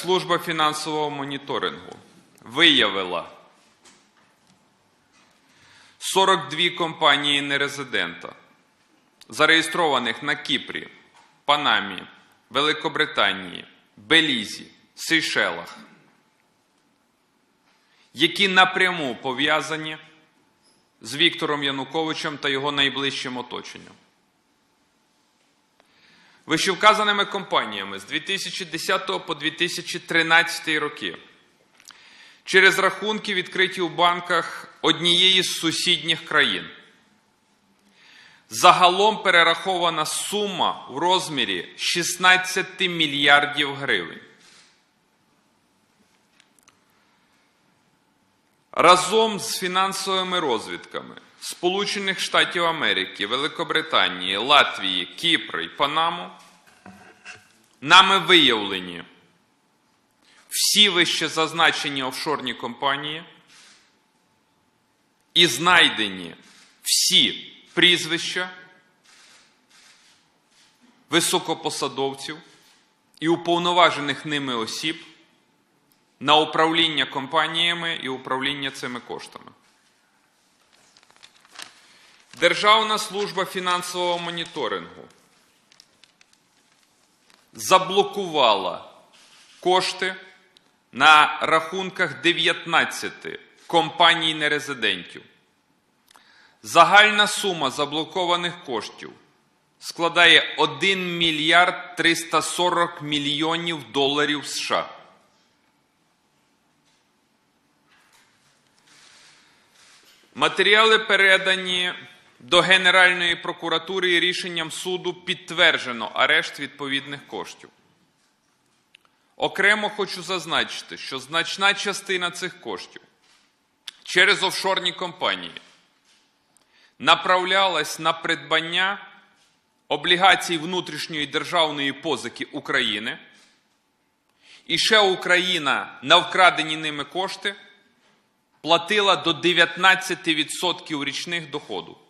Держслужба фінансового моніторингу виявила 42 компанії нерезидента, зареєстрованих на Кіпрі, Панамі, Великобританії, Белізі, Сейшелах, які напряму пов'язані з Віктором Януковичем та його найближчим оточенням. Вищевказаними компаніями з 2010 по 2013 роки через рахунки, відкриті у банках однієї з сусідніх країн. Загалом перерахована сума в розмірі 16 мільярдів гривень. Разом з фінансовими розвідками Сполучених Штатів Америки, Великобританії, Латвії, Кіпра і Панаму нами виявлені всі вище зазначені офшорні компанії і знайдені всі прізвища високопосадовців і уповноважених ними осіб на управління компаніями і управління цими коштами. Державна служба фінансового моніторингу заблокувала кошти на рахунках 19 компаній нерезидентів. Загальна сума заблокованих коштів складає 1 мільярд 340 мільйонів доларів США. Матеріали передані до Генеральної прокуратури рішенням суду підтверджено арешт відповідних коштів. Окремо хочу зазначити, що значна частина цих коштів через офшорні компанії направлялась на придбання облігацій внутрішньої державної позики України, і ще Україна на вкрадені ними кошти платила до 19% річних доходу.